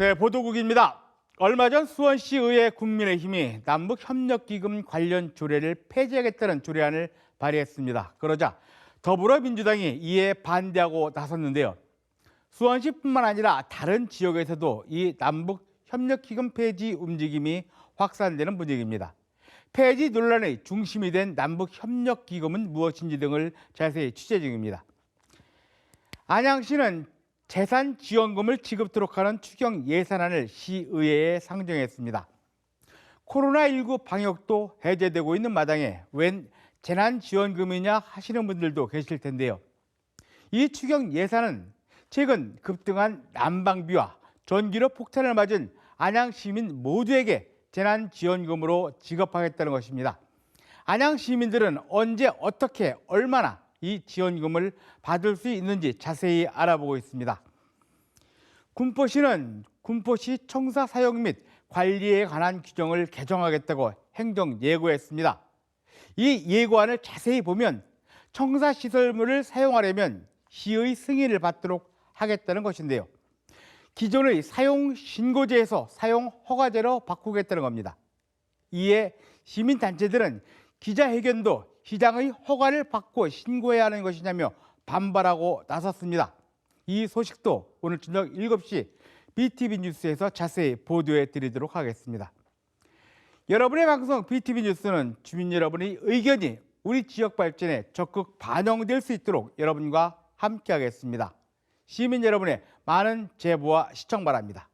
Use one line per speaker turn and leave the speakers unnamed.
네, 보도국입니다. 얼마 전 수원시 의회 국민의힘이 남북 협력기금 관련 조례를 폐지하겠다는 조례안을 발의했습니다. 그러자 더불어민주당이 이에 반대하고 나섰는데요. 수원시뿐만 아니라 다른 지역에서도 이 남북 협력기금 폐지 움직임이 확산되는 분위기입니다. 폐지 논란의 중심이 된 남북 협력기금은 무엇인지 등을 자세히 취재 중입니다. 안양시는 재산 지원금을 지급토록 하는 추경 예산안을 시의회에 상정했습니다. 코로나19 방역도 해제되고 있는 마당에 웬 재난지원금이냐 하시는 분들도 계실 텐데요. 이 추경 예산은 최근 급등한 난방비와 전기료 폭탄을 맞은 안양 시민 모두에게 재난지원금으로 지급하겠다는 것입니다. 안양 시민들은 언제 어떻게 얼마나 이 지원금을 받을 수 있는지 자세히 알아보고 있습니다. 군포시는 군포시 청사 사용 및 관리에 관한 규정을 개정하겠다고 행정 예고했습니다. 이 예고안을 자세히 보면 청사 시설물을 사용하려면 시의 승인을 받도록 하겠다는 것인데요. 기존의 사용 신고제에서 사용 허가제로 바꾸겠다는 겁니다. 이에 시민단체들은 기자회견도 시장의 허가를 받고 신고해야 하는 것이냐며 반발하고 나섰습니다. 이 소식도 오늘 저녁 7시 BTV 뉴스에서 자세히 보도해 드리도록 하겠습니다. 여러분의 방송 BTV 뉴스는 주민 여러분의 의견이 우리 지역 발전에 적극 반영될 수 있도록 여러분과 함께하겠습니다. 시민 여러분의 많은 제보와 시청 바랍니다.